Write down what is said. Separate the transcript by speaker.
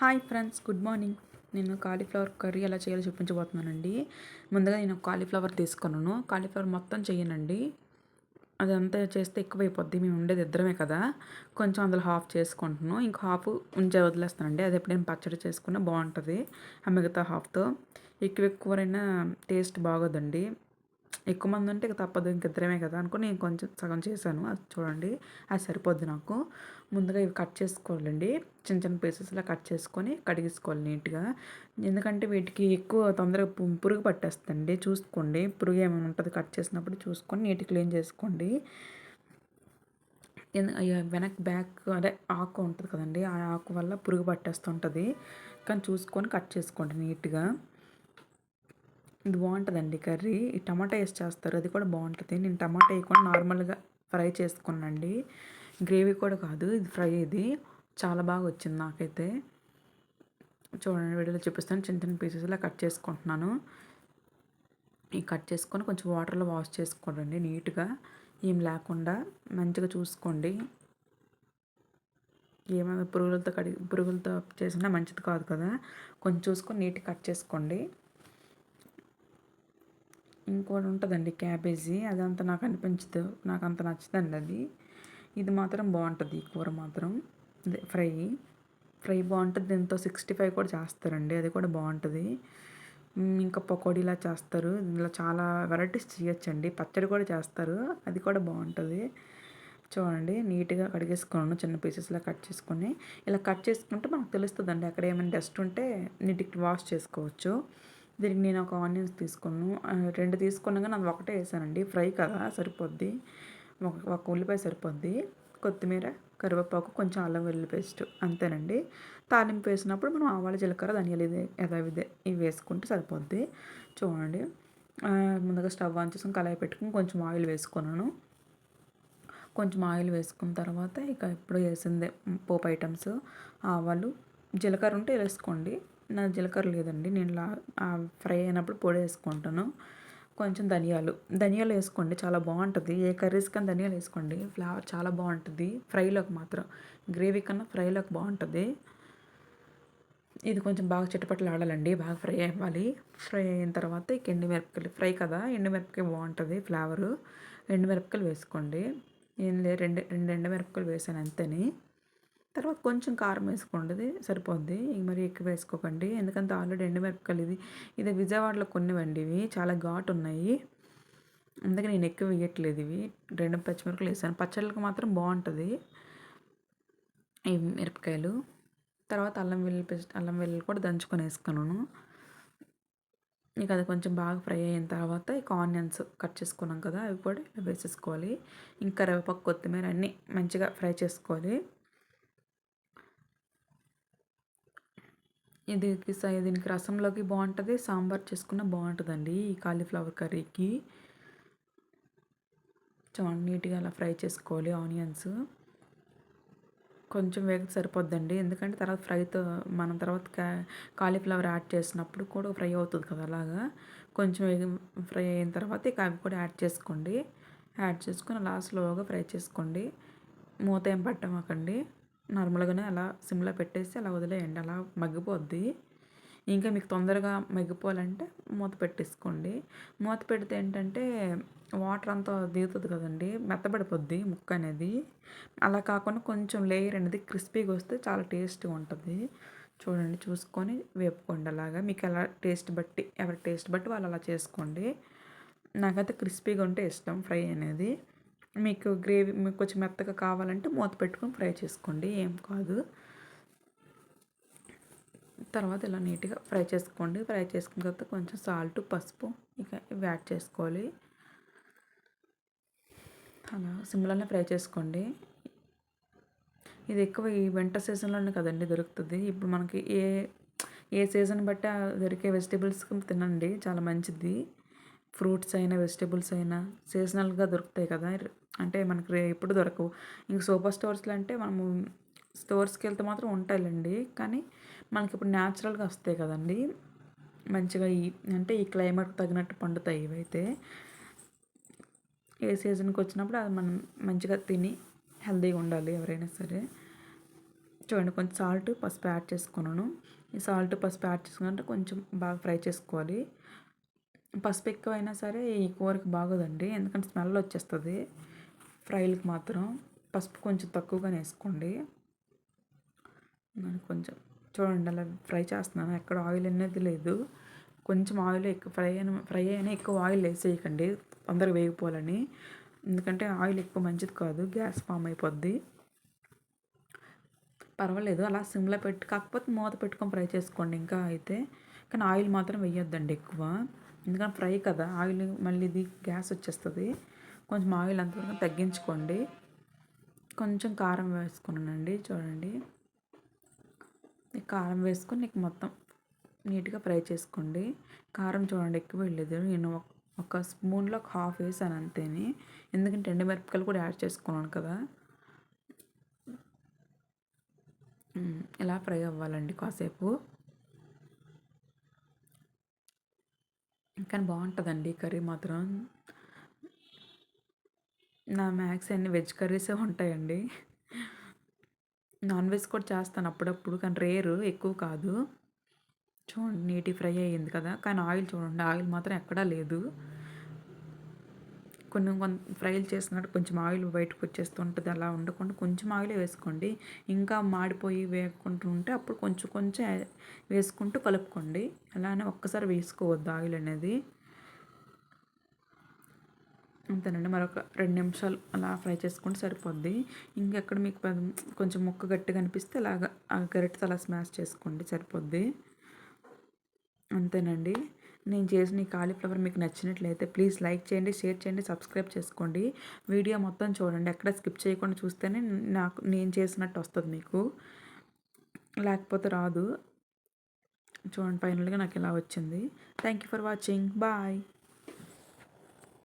Speaker 1: Hi friends good morning. నేను cauliflower curry ఎలా చేయాలో చూపించబోతున్నానండి. ముందుగా నేను కాలీఫ్లవర్ తీసుకున్నాను. కాలీఫ్లవర్ మొత్తం చేయనండి. అదంతా చేస్తే ఎక్కువ అయిపోద్ది మేము ఉండేది ఇద్దరమే కదా. కొంచెం అందులో హాఫ్ చేసుకుంటున్నాను. ఇంక హాఫ్ ఉంచే వదిలేస్తానండి. అది ఎప్పుడైనా పచ్చడి చేసుకున్నా బాగుంటుంది. ఆ మిగతా హాఫ్తో ఎక్కువ ఎక్కువైనా టేస్ట్ బాగోదండి. ఎక్కువ మంది ఉంటే ఇక తప్పదు ఇంక ఇద్దరమే కదా అనుకుని నేను కొంచెం సగం చేశాను. అది చూడండి అది సరిపోద్ది నాకు. ముందుగా ఇవి కట్ చేసుకోవాలండి. చిన్న చిన్న పీసెస్లా కట్ చేసుకొని కడిగేసుకోవాలి నీట్గా. ఎందుకంటే వీటికి ఎక్కువ తొందరగా పురుగు పట్టేస్తండి చూసుకోండి పురుగు ఏమైనా ఉంటుంది కట్ చేసినప్పుడు చూసుకొని నీట్గా క్లీన్ చేసుకోండి. వెనక్ బ్యాక్ అదే ఆకు ఉంటుంది కదండి ఆ ఆకు వల్ల పురుగు పట్టేస్తుంటుంది. కానీ చూసుకొని కట్ చేసుకోండి నీట్గా. ఇది బాగుంటుందండి కర్రీ. ఈ టమాటా వేసి చేస్తారు అది కూడా బాగుంటుంది. నేను టమాటా వేయకుండా నార్మల్గా ఫ్రై చేసుకున్నాండి గ్రేవీ కూడా కాదు ఇది ఫ్రై ఇది. చాలా బాగా వచ్చింది నాకైతే. చూడండి వీడియోలో చూపిస్తాను. చిన్న చిన్న పీసెస్లా కట్ చేసుకుంటున్నాను. ఈ కట్ చేసుకొని కొంచెం వాటర్లో వాష్ చేసుకోండి నీట్గా. ఏం లేకుండా మంచిగా చూసుకోండి. ఏమైనా పురుగులతో కడి పురుగులతో చేసినా మంచిది కాదు కదా. కొంచెం చూసుకొని నీట్గా కట్ చేసుకోండి. ఇంకోటి ఉంటుందండి క్యాబేజీ. అదంతా నాకు అనిపించదు. నాకు అంత నచ్చదండి అది. ఇది మాత్రం బాగుంటుంది. ఈ కూర మాత్రం. ఫ్రై. ఫ్రై బాగుంటుంది. దీంతో సిక్స్టీ ఫైవ్ కూడా చేస్తారండి. అది కూడా బాగుంటుంది. ఇంకా పకోడీలా చేస్తారు. ఇందులో చాలా వెరైటీస్ చేయొచ్చండి. పచ్చడి కూడా చేస్తారు. అది కూడా బాగుంటుంది. చూడండి నీట్గా కడిగేసుకున్నాను. చిన్న పీసెస్లా కట్ చేసుకొని. ఇలా కట్ చేసుకుంటే మనకు తెలుస్తుందండి. అక్కడ ఏమైనా డస్ట్ ఉంటే నీటికి వాష్ చేసుకోవచ్చు. దీనికి నేను ఒక ఆనియన్స్ తీసుకున్నాను. రెండు తీసుకున్నాగా నాకు ఒకటే వేసానండి. ఫ్రై కదా సరిపోద్ది. ఒక ఒక ఉల్లిపాయ సరిపోద్ది. కొత్తిమీర కరివేపాకు కొంచెం అల్లం వెల్లుల్లి పేస్ట్ అంతేనండి. తాలింపు వేసినప్పుడు మనం ఆవాల జీలకర్ర ధనియాలు ఇది యథావిధే ఇవి వేసుకుంటే సరిపోద్ది. చూడండి. ముందుగా స్టవ్ ఆన్ చేసుకుని కళాయి పెట్టుకుని కొంచెం ఆయిల్ వేసుకున్నాను. కొంచెం ఆయిల్ వేసుకున్న తర్వాత ఇక ఇప్పుడు వేసిందే పోపు ఐటమ్స్. ఆవాలు జీలకర్ర ఉంటే వేసుకోండి. నా జీలకర్ర లేదండి. నేను లా ఫ్రై అయినప్పుడు పొడి వేసుకుంటాను. కొంచెం ధనియాలు. ధనియాలు వేసుకోండి. చాలా బాగుంటుంది. ఏ కర్రీస్ కన్నా ధనియాలు వేసుకోండి. ఫ్లేవర్ చాలా బాగుంటుంది. ఫ్రైలోకి మాత్రం. గ్రేవీ కన్నా ఫ్రైలోకి బాగుంటుంది. ఇది కొంచెం బాగా చిట్టపట్లు ఆడాలండి బాగా ఫ్రై అవ్వాలి. ఫ్రై అయిన తర్వాత ఇక ఎండుమిరపకాయలు. ఫ్రై కదా? ఎండుమిరపకాయ బాగుంటుంది ఫ్లేవరు. ఎండుమిరపకాయలు వేసుకోండి. ఏం లేదు రెండు రెండు ఎండుమిరపకాయలు వేసాను అంతేని. తర్వాత కొంచెం కారం వేసుకోండి సరిపోద్ది. ఇంక మరి ఎక్కువ వేసుకోకండి. ఎందుకంటే ఆల్రెడీ ఎండుమిరపకాయలు ఇది ఇది విజయవాడలో కొన్నివండి ఇవి. చాలా ఘాటు ఉన్నాయి అందుకే నేను ఎక్కువ వేయట్లేదు ఇవి. రెండు పచ్చిమిరపకాయలు వేసాను. పచ్చళ్ళకి మాత్రం బాగుంటుంది. ఈ మిరపకాయలు. తర్వాత అల్లం వెల్లుల్లి పేస్ట్ అల్లం వెల్లుల్లి కూడా దంచుకొని వేసుకున్నాను. ఇక అది కొంచెం బాగా ఫ్రై అయిన తర్వాత ఇక ఆనియన్స్ కట్ చేసుకున్నాం కదా అవి కూడా వేసేసుకోవాలి. ఇంకా కరివేపాకు కొత్తిమీర అన్నీ మంచిగా ఫ్రై చేసుకోవాలి. ఇది దీనికి రసంలోకి బాగుంటుంది సాంబార్ చేసుకున్న బాగుంటుందండి ఈ కాలీఫ్లవర్ కర్రీకి. చాలా నీట్గా అలా ఫ్రై చేసుకోవాలి ఆనియన్స్. కొంచెం వేగ సరిపోద్దండి. ఎందుకంటే తర్వాత ఫ్రైతో మనం తర్వాత కా కాలీఫ్లవర్ యాడ్ చేసినప్పుడు కూడా ఫ్రై అవుతుంది కదా అలాగా. కొంచెం వేగ ఫ్రై అయిన తర్వాత ఇక అవి కూడా యాడ్ చేసుకోండి. యాడ్ చేసుకుని అలా స్లోగా ఫ్రై చేసుకోండి. మూత ఏం పట్టమాకండి. నార్మల్గానే అలా సిమ్లో పెట్టేసి అలా వదిలేయండి. అలా మగ్గిపోద్ది. ఇంకా మీకు తొందరగా మగ్గిపోవాలంటే మూత పెట్టేసుకోండి. మూత పెడితే ఏంటంటే వాటర్ అంతా దిగుతుంది కదండి. మెత్తబడిపోద్ది ముక్క అనేది. అలా కాకుండా కొంచెం లేయర్ అనేది క్రిస్పీగా వస్తే చాలా టేస్ట్గా ఉంటుంది. చూడండి చూసుకొని వేపుకోండి అలాగా. మీకు ఎలా టేస్ట్ బట్టి ఎవరి టేస్ట్ బట్టి వాళ్ళు అలా చేసుకోండి. నాకైతే క్రిస్పీగా ఉంటే ఇష్టం ఫ్రై అనేది. మీకు గ్రేవీ మీకు కొంచెం మెత్తగా కావాలంటే మూత పెట్టుకొని ఫ్రై చేసుకోండి. ఏం కాదు. తర్వాత ఇలా నీట్గా ఫ్రై చేసుకోండి. ఫ్రై చేసుకున్న తర్వాత కొంచెం సాల్ట్ పసుపు ఇక ఇవి యాడ్ చేసుకోవాలి. అలా సిమ్లోనే ఫ్రై చేసుకోండి. ఇది ఎక్కువ ఈ వింటర్ సీజన్లోనే కదండి దొరుకుతుంది. ఇప్పుడు మనకి ఏ ఏ సీజన్ బట్టి దొరికే వెజిటేబుల్స్ తినండి. చాలా మంచిది. ఫ్రూట్స్ అయినా వెజిటేబుల్స్ అయినా సీజనల్గా దొరుకుతాయి కదా. అంటే మనకి ఎప్పుడు దొరకవు. ఇంక సూపర్ స్టోర్స్లో అంటే మనము స్టోర్స్కి వెళ్తే మాత్రం ఉంటాయిలేండి. కానీ మనకి ఇప్పుడు న్యాచురల్గా వస్తాయి కదండి. మంచిగా ఈ అంటే ఈ క్లైమేట్ తగినట్టు పండుతాయి ఇవైతే. ఏ సీజన్కి వచ్చినప్పుడు అది మనం మంచిగా తిని హెల్తీగా ఉండాలి ఎవరైనా సరే. చూడండి కొంచెం సాల్ట్ పసుపు యాడ్ చేసుకున్నాను. ఈ సాల్ట్ పసుపు యాడ్ చేసుకున్నట్టు కొంచెం బాగా ఫ్రై చేసుకోవాలి. పసుపు ఎక్కువైనా సరే ఈ కూరకి బాగోదండి. ఎందుకంటే స్మెల్ వచ్చేస్తుంది. ఫ్రైలకు మాత్రం పసుపు కొంచెం తక్కువగానే వేసుకోండి. నేను కొంచెం చూడండి అలా ఫ్రై చేస్తున్నాను? ఎక్కడ ఆయిల్ అనేది లేదు. కొంచెం ఆయిల్ ఎక్కువ ఫ్రై అయిన ఫ్రై అయినా ఎక్కువ ఆయిల్ వేసేయకండి తొందరగా వేగిపోవాలని. ఎందుకంటే ఆయిల్ ఎక్కువ మంచిది కాదు గ్యాస్ ఫామ్ అయిపోద్ది. పర్వాలేదు అలా సిమ్లో పెట్టి కాకపోతే మూత పెట్టుకొని ఫ్రై చేసుకోండి ఇంకా అయితే. కానీ ఆయిల్ మాత్రం వేయొద్దండి ఎక్కువ. ఎందుకంటే ఫ్రై కదా ఆయిల్ మళ్ళీ ఇది గ్యాస్ వచ్చేస్తుంది. కొంచెం ఆయిల్ అంతవరకు తగ్గించుకోండి. కొంచెం కారం వేసుకున్నానండి చూడండి. కారం వేసుకొని నీకు మొత్తం నీట్గా ఫ్రై చేసుకోండి. కారం చూడండి ఎక్కువ వెళ్ళలేదు నేను ఒక స్పూన్లో ఒక హాఫ్ వేసాను అంతేని. ఎందుకంటే ఎండుమిరపకాయలు కూడా యాడ్ చేసుకున్నాను కదా. ఇలా ఫ్రై అవ్వాలండి కాసేపు. కానీ బాగుంటుందండి కర్రీ మాత్రం. నా మ్యాక్స్ అన్ని వెజ్ కర్రీసే ఉంటాయండి. నాన్ వెజ్ కూడా చేస్తాను అప్పుడప్పుడు కానీ రేరు ఎక్కువ కాదు. చూడండి నీటి ఫ్రై అయ్యింది కదా కానీ ఆయిల్ చూడండి ఆయిల్ మాత్రం ఎక్కడా లేదు. కొన్ని కొంత ఫ్రైలు చేసినట్టు కొంచెం ఆయిల్ బయటకు వచ్చేస్తుంటుంది అలా ఉండకుండా కొంచెం ఆయిల్ వేసుకోండి. ఇంకా మాడిపోయి వేయకుండా ఉంటే అప్పుడు కొంచెం కొంచెం వేసుకుంటూ కలుపుకోండి. అలానే ఒక్కసారి వేసుకోవద్దు ఆయిల్ అనేది. అంతేనండి. మరొక రెండు నిమిషాలు అలా ఫ్రై చేసుకుంటే సరిపోద్ది. ఇంకెక్కడ మీకు కొంచెం ముక్క గట్టిగా అనిపిస్తే అలాగా ఆ గరిటతో అలా స్మాష్ చేసుకోండి సరిపోద్ది. అంతేనండి. నేను చేసిన ఈ కాలీఫ్లవర్ మీకు నచ్చినట్లయితే ప్లీజ్ లైక్ చేయండి షేర్ చేయండి సబ్స్క్రైబ్ చేసుకోండి. వీడియో మొత్తం చూడండి. ఎక్కడ స్కిప్ చేయకుండా చూస్తేనే నాకు నేను చేసినట్టు వస్తుంది మీకు. లేకపోతే రాదు. చూడండి ఫైనల్గా నాకు ఇలా వచ్చింది. Thank you for watching. Bye.